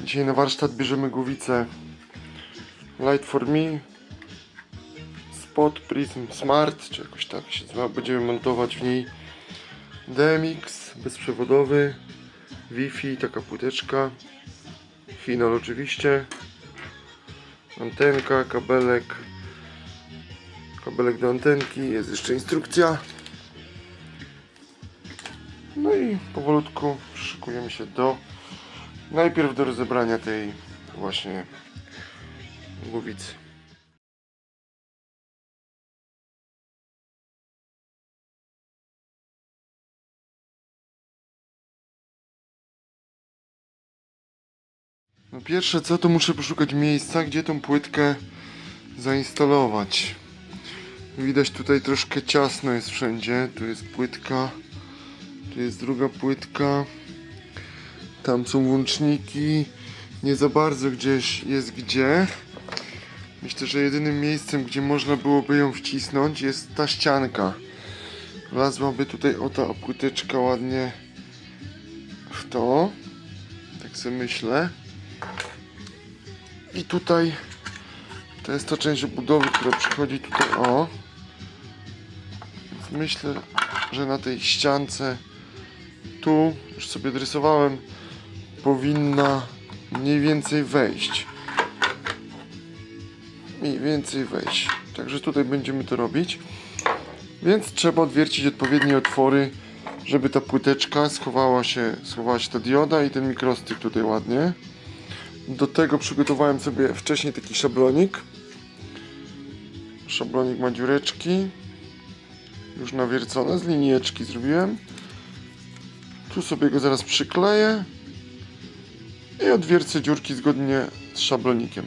Dzisiaj na warsztat bierzemy głowicę Light for Me Spot Prism Smart, czy jakoś tak się nazywa. Będziemy montować w niej DMX bezprzewodowy, Wi-Fi, taka płyteczka, Hinol oczywiście, antenka, kabelek, kabelek do antenki, jest jeszcze instrukcja. No i powolutku szykujemy się do najpierw do rozebrania tej właśnie głowicy. No pierwsze co, to muszę poszukać miejsca, gdzie tą płytkę zainstalować. Widać tutaj troszkę ciasno jest wszędzie. Tu jest płytka, tu jest druga płytka. Tam są łączniki. Nie za bardzo gdzieś jest gdzie. Myślę, że jedynym miejscem, gdzie można byłoby ją wcisnąć jest ta ścianka. Wlazłaby tutaj o ta ładnie w to. Tak sobie myślę. I tutaj to jest ta część obudowy, która przychodzi tutaj o. Myślę, że na tej ściance tu, już sobie rysowałem, powinna mniej więcej wejść. Mniej więcej wejść. Także tutaj będziemy to robić. Więc trzeba odwiercić odpowiednie otwory, żeby ta płyteczka schowała się, schowała się ta dioda i ten mikrostyk tutaj ładnie. Do tego przygotowałem sobie wcześniej taki szablonik. Szablonik ma dziureczki. Już nawiercone, z linijeczki zrobiłem. Tu sobie go zaraz przykleję. I odwiercę dziurki zgodnie z szablonikiem.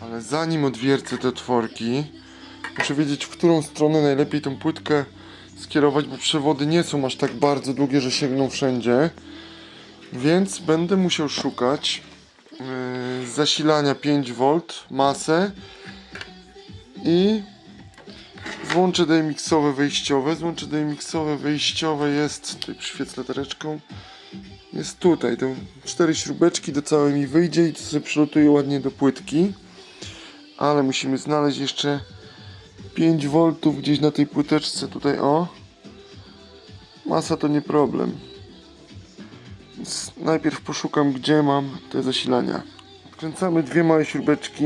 Ale zanim odwiercę te otworki, muszę wiedzieć, w którą stronę najlepiej tą płytkę skierować, bo przewody nie są aż tak bardzo długie, że sięgną wszędzie. Więc będę musiał szukać yy, zasilania 5V, masę i złącze DMX-owe wejściowe. Złącze DMX-owe wejściowe jest, tutaj przyświetlę latareczką, jest tutaj. To cztery śrubeczki do całej mi wyjdzie i to sobie przylotuje ładnie do płytki. Ale musimy znaleźć jeszcze 5V gdzieś na tej płyteczce tutaj, o. Masa to nie problem. Więc najpierw poszukam, gdzie mam te zasilania. Odkręcamy dwie małe śrubeczki.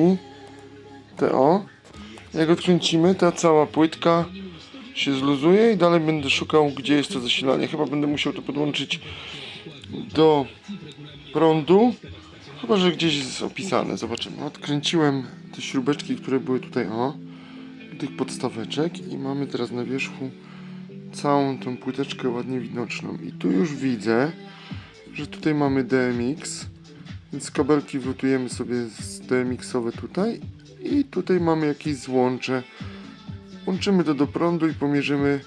Te o. Jak odkręcimy, ta cała płytka się zluzuje i dalej będę szukał, gdzie jest to zasilanie. Chyba będę musiał to podłączyć do prądu. Chyba, że gdzieś jest opisane. Zobaczymy. Odkręciłem te śrubeczki, które były tutaj o. Tych podstaweczek i mamy teraz na wierzchu całą tą płyteczkę ładnie widoczną. I tu już widzę, że tutaj mamy DMX, więc kabelki wlutujemy sobie z DMX-owe tutaj i tutaj mamy jakieś złącze. Łączymy to do prądu i pomierzymy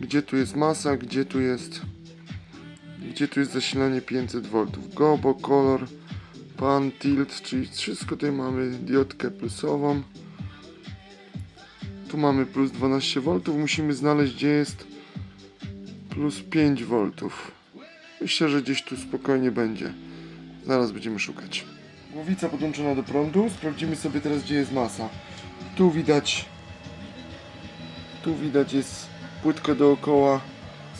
gdzie tu jest masa, gdzie tu jest gdzie tu jest zasilanie 500V. Gobo, kolor, pan, tilt, czyli wszystko tutaj mamy diodkę plusową. Tu mamy plus 12V, musimy znaleźć gdzie jest plus 5V. Myślę, że gdzieś tu spokojnie będzie. Zaraz będziemy szukać. Głowica podłączona do prądu. Sprawdzimy sobie teraz, gdzie jest masa. Tu widać. Tu widać jest płytka dookoła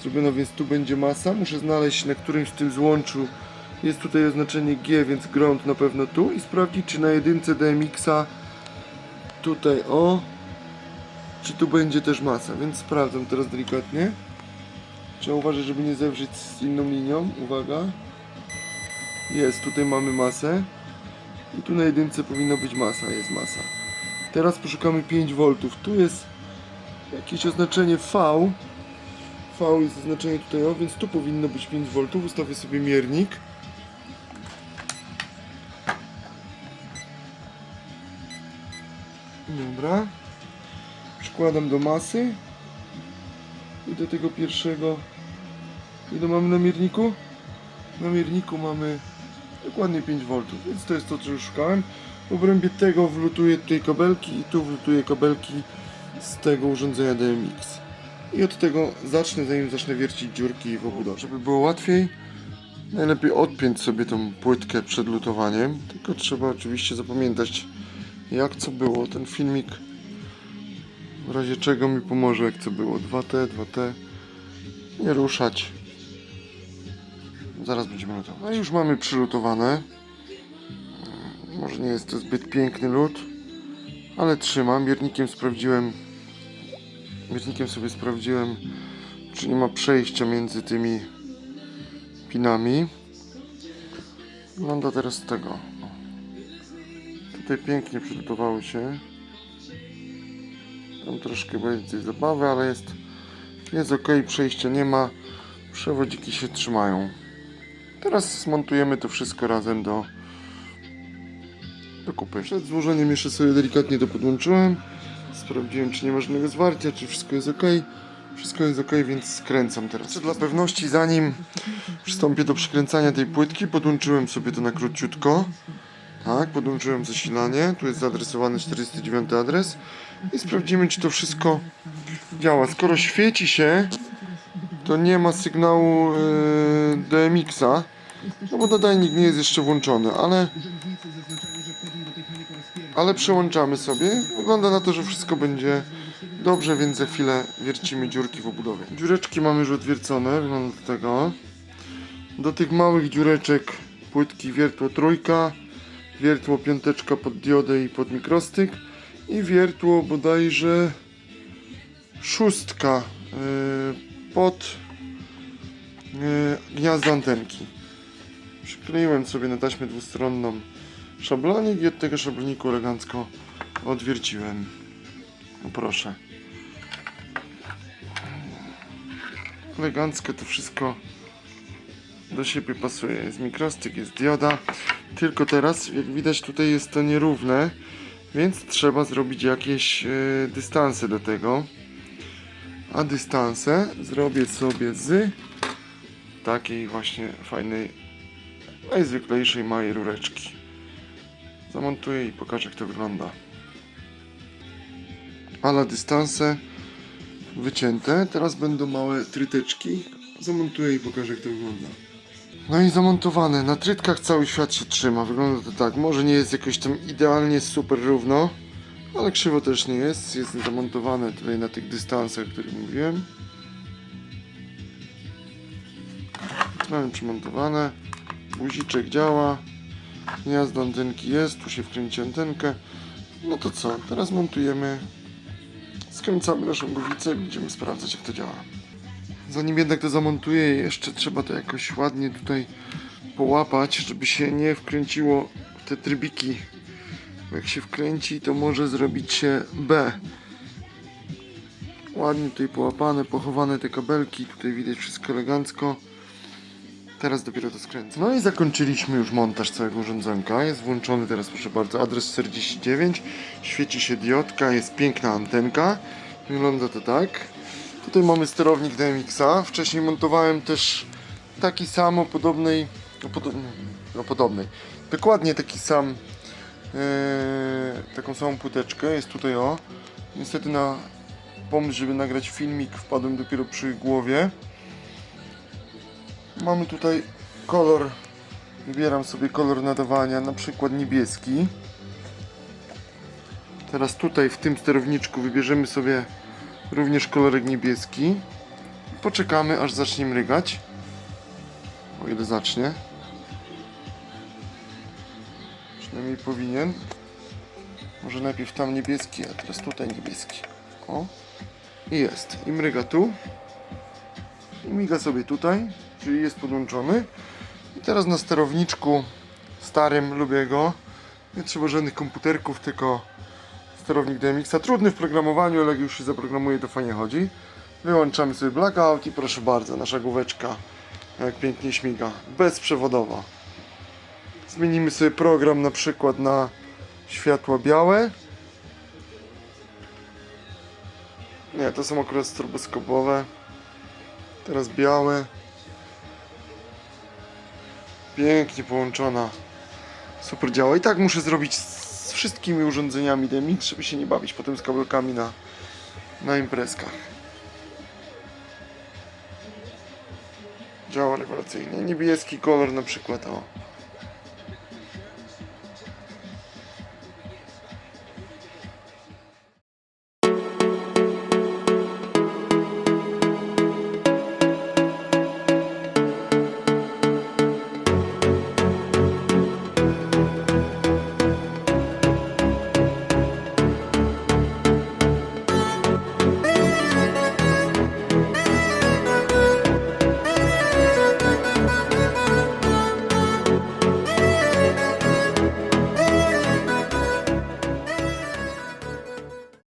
zrobiona, więc tu będzie masa. Muszę znaleźć na którymś z tym złączu. Jest tutaj oznaczenie G, więc ground na pewno tu. I sprawdzić, czy na jedynce DMX-a tutaj o. Czy tu będzie też masa. Więc sprawdzam teraz delikatnie. Trzeba uważać, żeby nie zewrzeć z inną linią. Uwaga. Jest, tutaj mamy masę. I tu na jedynce powinna być masa, jest masa. Teraz poszukamy 5V. Tu jest jakieś oznaczenie V. V jest oznaczenie tutaj, o, więc tu powinno być 5V. Ustawię sobie miernik. Dobra. Przykładam do masy. I do tego pierwszego. Ile mamy na mierniku? Na mierniku mamy dokładnie 5V, więc to jest to, co już szukałem. W obrębie tego wlutuję tutaj kabelki i tu wlutuję kabelki z tego urządzenia DMX. I od tego zacznę, zanim zacznę wiercić dziurki w obudowie. Żeby było łatwiej, Najlepiej odpiąć sobie tą płytkę przed lutowaniem, tylko trzeba oczywiście zapamiętać jak co było. Ten filmik w razie czego mi pomoże jak co było. 2T, 2T. Nie ruszać. Zaraz będziemy lutować. No i już mamy przylutowane. Może nie jest to zbyt piękny lód, ale trzymam. Miernikiem sprawdziłem. Miernikiem sobie sprawdziłem, czy nie ma przejścia między tymi pinami. Wygląda teraz tego. Tutaj pięknie przylutowały się. Tam troszkę będzie zabawy, ale jest, jest ok, przejścia nie ma. Przewodziki się trzymają. Teraz zmontujemy to wszystko razem do, do kupy. Przed złożeniem jeszcze sobie delikatnie to podłączyłem. Sprawdziłem, czy nie ma żadnego zwarcia, czy wszystko jest ok. Wszystko jest ok, więc skręcam teraz. Jeszcze dla pewności, zanim przystąpię do przykręcania tej płytki, podłączyłem sobie to na króciutko. Tak, podłączyłem zasilanie. Tu jest zaadresowany 49 adres. I sprawdzimy, czy to wszystko działa. Skoro świeci się, to nie ma sygnału yy, DMX-a. No bo nadajnik nie jest jeszcze włączony, ale ale przełączamy sobie. Wygląda na to, że wszystko będzie dobrze, więc za chwilę wiercimy dziurki w obudowie. Dziureczki mamy już odwiercone, wygląda do tego. Do tych małych dziureczek płytki wiertło trójka, wiertło piąteczka pod diodę i pod mikrostyk i wiertło bodajże szóstka yy, pod yy, gniazdo antenki. Przykleiłem sobie na taśmę dwustronną szablonik i od tego szabloniku elegancko odwierciłem. No proszę. Elegancko to wszystko do siebie pasuje. Jest mikrostyk, jest dioda. Tylko teraz, jak widać, tutaj jest to nierówne, więc trzeba zrobić jakieś e, dystanse do tego. A dystanse zrobię sobie z takiej właśnie fajnej, najzwyklejszej małej rureczki. Zamontuję i pokażę, jak to wygląda. Ala dystanse wycięte. Teraz będą małe tryteczki. Zamontuję i pokażę, jak to wygląda. No i zamontowane. Na trytkach cały świat się trzyma. Wygląda to tak. Może nie jest jakoś tam idealnie super równo, ale krzywo też nie jest. Jest zamontowane tutaj na tych dystansach, o których mówiłem. Mamy przymontowane. Guziczek działa. Gniazdo antenki jest. Tu się wkręci antenkę. No to co? Teraz montujemy. Skręcamy naszą głowicę i będziemy sprawdzać, jak to działa. Zanim jednak to zamontuję, jeszcze trzeba to jakoś ładnie tutaj połapać, żeby się nie wkręciło w te trybiki. Jak się wkręci, to może zrobić się B. Ładnie tutaj połapane, pochowane te kabelki. Tutaj widać wszystko elegancko. Teraz dopiero to skręcę. No i zakończyliśmy już montaż całego urządzonka. Jest włączony teraz, proszę bardzo, adres 49. Świeci się diodka, jest piękna antenka. Wygląda to tak. Tutaj mamy sterownik DMX-a. Wcześniej montowałem też taki sam o podobnej, podo, no podobnej, dokładnie taki sam, e, taką samą płyteczkę. Jest tutaj o. Niestety na pomysł, żeby nagrać filmik wpadłem dopiero przy głowie. Mamy tutaj kolor, wybieram sobie kolor nadawania, na przykład niebieski. Teraz tutaj w tym sterowniczku wybierzemy sobie również kolorek niebieski. Poczekamy aż zacznie mrygać. O ile zacznie. Przynajmniej powinien. Może najpierw tam niebieski, a teraz tutaj niebieski. O. I jest. I mryga tu. I miga sobie tutaj, czyli jest podłączony. I teraz na sterowniczku starym, lubię go. Nie trzeba żadnych komputerków, tylko sterownik DMX-a. Trudny w programowaniu, ale jak już się zaprogramuje, to fajnie chodzi. Wyłączamy sobie blackout i proszę bardzo, nasza główeczka jak pięknie śmiga. Bezprzewodowa. Zmienimy sobie program na przykład na światła białe. Nie, to są akurat stroboskopowe. Teraz białe. Pięknie połączona. Super działa. I tak muszę zrobić z wszystkimi urządzeniami DMX, żeby się nie bawić potem z kabelkami na, na imprezkach. Działa rewelacyjnie. Niebieski kolor na przykład, o.